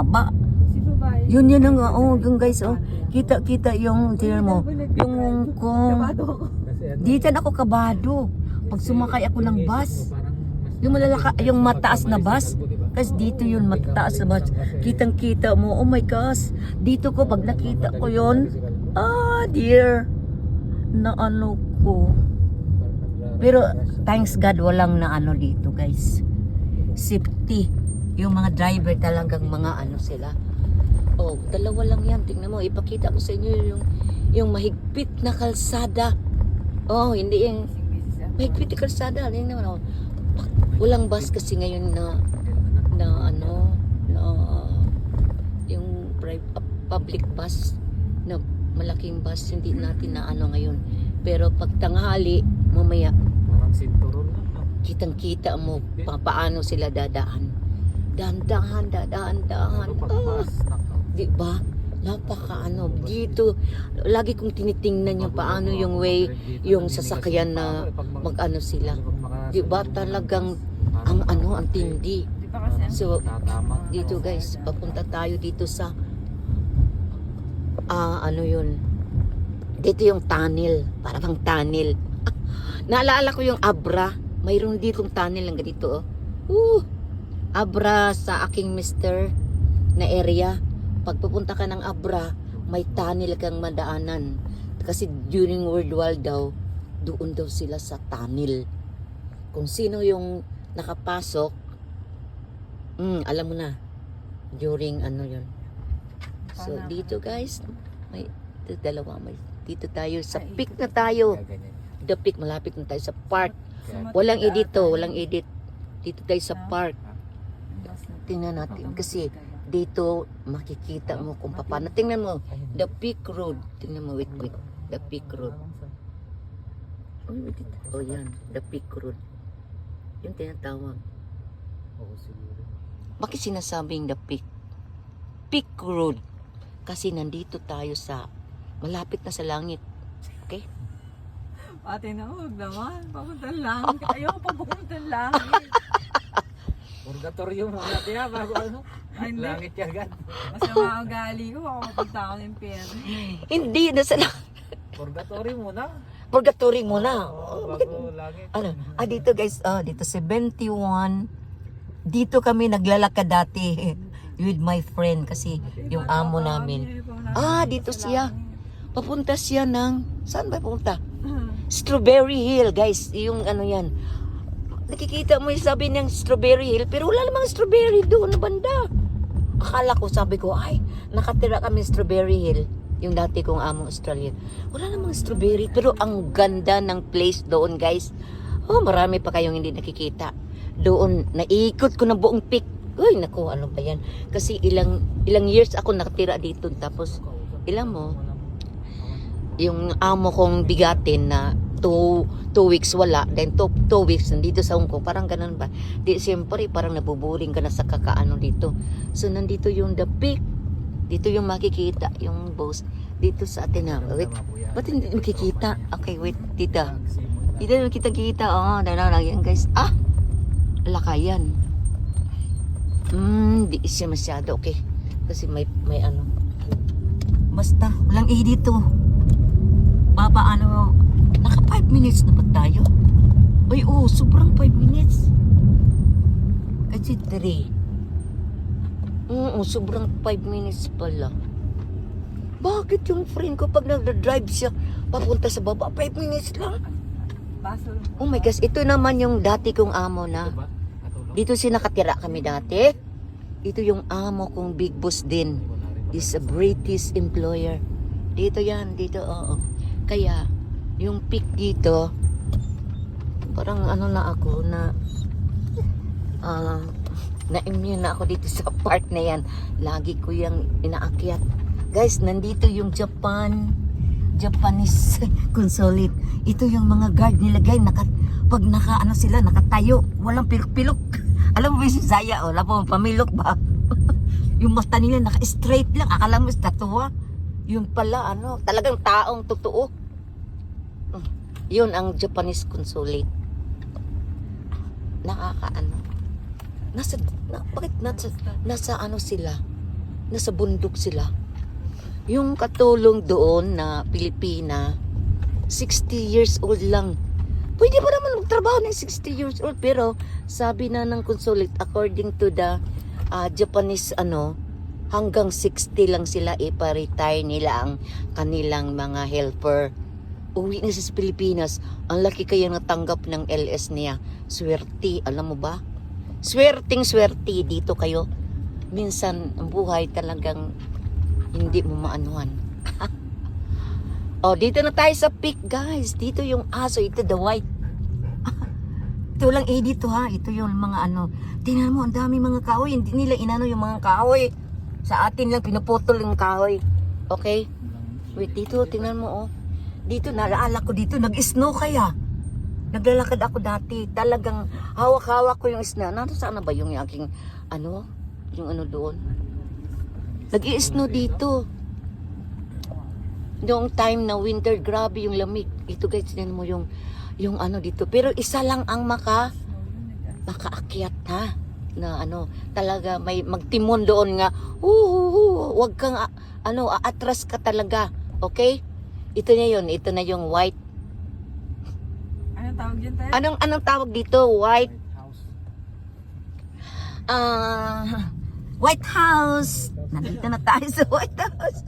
Aba, yun yun ang, oh, yung guys, oh. Kita, kita yung, tingnan mo, yung. Kasi ano, Dito na ako kabado. Pag sumakay ako ng bus, yung malalaka, yung mataas na bus, kasi dito yun, mataas na bus. Kitang kita mo, oh my gosh. Dito ko, pag nakita ko yun, ah, dear. Na ano ko. Pero, thanks God, walang na ano dito, guys. Safety. Yung mga driver talagang mga ano sila. Oh, dalawa lang yan. Tingnan mo, ipakita ko sa inyo yung, yung mahigpit na kalsada. Oh, hindi yung mahigpit na kalsada. Tingnan mo, oh. Walang bus kasi ngayon na na ano na yung private public bus na malaking bus hindi natin na ano ngayon pero pag tanghali mamaya Parang sinturon lang. no? kitang kita mo pa, paano sila dadaan dandahan dadaan dahan Ano ah, di ba? Napaka ano dito. Lagi kong tinitingnan yung paano yung way yung sasakyan na mag ano sila. Di ba? Talagang ang ano ang tindi. So Tatama. dito guys, papunta tayo dito sa ah ano yun. Dito yung tunnel, para bang tunnel. Naalala ko yung Abra, mayroon ditong tunnel lang ganito oh. Uh, Abra sa aking mister na area. Pag pupunta ka ng Abra, may tunnel kang madaanan. Kasi during World War daw, doon daw sila sa tunnel. Kung sino yung nakapasok, mm, alam mo na, during ano yun. So, dito guys, may ito, dalawa, may dito tayo sa peak na tayo. Gaganyan. The peak, malapit na tayo sa park. Walang edit to, walang edit. Dito tayo sa Ah. park. Tingnan natin kasi dito makikita mo kung paano. Tingnan mo, the peak road. Tingnan mo, wait, wait. The peak road. Oh, wait, wait. Oh, yan. The peak road. Yung tinatawag. Bakit sinasabing the peak? Peak road. Kasi nandito tayo sa malapit na sa langit. Okay? Ate na, huwag naman. Papunta lang. Ayoko pa pupunta lang. Purgatorio mo natin ha, bago ano. Hindi. Langit yan agad. Masama ang ugali ko. Baka mapunta ako ng impyerno. Hindi, nasa lang. Purgatorio muna. Purgatory muna. Oh, bakit- bago langit. ano? Ah, dito guys, ah, dito 71. Dito kami naglalakad dati with my friend kasi yung amo namin. Ah, dito siya. Papunta siya ng, saan ba punta? Strawberry Hill, guys. Yung ano yan. Nakikita mo yung sabi ng Strawberry Hill, pero wala namang strawberry doon na banda. Akala ko, sabi ko, ay, nakatira kami Strawberry Hill. Yung dati kong among Australian. Wala namang strawberry, pero ang ganda ng place doon, guys. Oh, marami pa kayong hindi nakikita. Doon, naikot ko ng buong peak. Uy, naku, ano ba yan? Kasi ilang ilang years ako nakatira dito. Tapos, ilang mo, yung amo kong bigatin na two, two weeks wala, then two, two weeks nandito sa Hong Kong, parang ganun ba? Di, siyempre, parang nabuburing ka na sa kakaano dito. So, nandito yung the peak. Dito yung makikita, yung boss. Dito sa atin na. Wait, ba't hindi makikita? Okay, wait, dito. Dito yung kita-kita. Oo, oh, dala yan guys. Ah! Lakayan. Hmm, di siya masyado. Okay. Kasi may, may ano. Basta, walang A dito. Baba, ano, naka 5 minutes na ba tayo? Ay, oo, sobrang 5 minutes. Kasi 3. Oo, sobrang 5 minutes pala. Bakit yung friend ko pag nagda-drive siya papunta sa baba, 5 minutes lang? Oh my gosh, ito naman yung dati kong amo na. Diba? Dito si nakatira kami dati. Ito yung amo kong big boss din. Is a British employer. Dito yan, dito, oo. Kaya, yung peak dito, parang ano na ako na, ah, na-immune na ako dito sa part na yan. Lagi ko yung inaakyat. Guys, nandito yung Japan, Japanese consulate. Ito yung mga guard nilagay, naka, pag naka, ano sila, nakatayo, walang pilok-pilok. Alam mo yung Zaya, oh, wala po pamilok ba? yung mata nila naka-straight lang, akala mo statua. Yun pala, ano, talagang taong totoo. Yun ang Japanese consulate. Nakakaano. Nasa, na, bakit nasa, nasa ano sila? nasa bundok sila. Yung katulong doon na Pilipina, 60 years old lang. Pwede pa naman magtrabaho ng 60 years old pero sabi na ng consulate according to the ah, Japanese ano hanggang 60 lang sila ipa-retire nila ang kanilang mga helper. Uwi na sa Pilipinas. Ang laki kaya natanggap ng LS niya. Swerte, alam mo ba? Swerting swerte dito kayo. Minsan ang buhay talagang hindi mo maanuhan. oh, dito na tayo sa peak, guys. Dito yung aso, ito the white. ito lang eh dito ha. Ito yung mga ano. Tingnan mo, ang dami mga kahoy. Hindi nila inano yung mga kahoy. Sa atin lang pinuputol yung kahoy. Okay? Wait, dito, tingnan mo oh. Dito, naalala ko dito, nag-snow kaya. Naglalakad ako dati. Talagang hawak-hawak ko yung snow. Nando sana ba yung aking, ano, yung ano doon? Nag-i-snow dito. Noong time na winter, grabe yung lamig. Ito guys, tingnan mo yung, yung ano dito. Pero isa lang ang maka, makaakyat ha. Na ano, talaga may magtimon doon nga. Uhuhu, wag kang, a- ano, aatras ka talaga. Okay? Ito na yun, ito na yung white. Anong tawag dyan tayo? Anong, anong tawag dito? White, House. ah, White House. Nandito na tayo sa White House.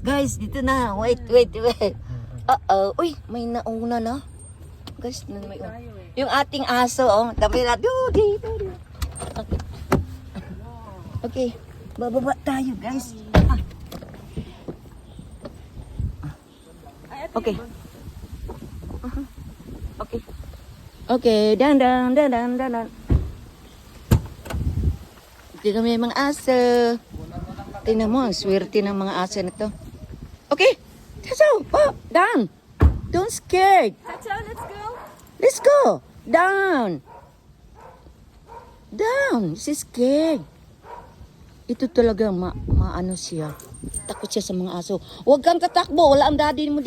Guys, dito na. Wait, wait, wait. Uh-oh. Uy, may nauna na. Guys, na- may, Tayo eh. yung ating aso, oh. Tabi na. Okay. Okay. Bababa tayo, guys. Ah, Ay, ito Okay. Okay. Okay, dan dan dan dan dan dan. Dito kami mga aso. Tingnan mo, swerte ng mga aso na to. Okay, so, oh, down. Don't scared. Chacha, let's go. Let's go. Down. Down. She's scared. Ito talaga ma maano siya. Takot siya sa mga aso. Huwag kang tatakbo. Wala ang daddy mo dito.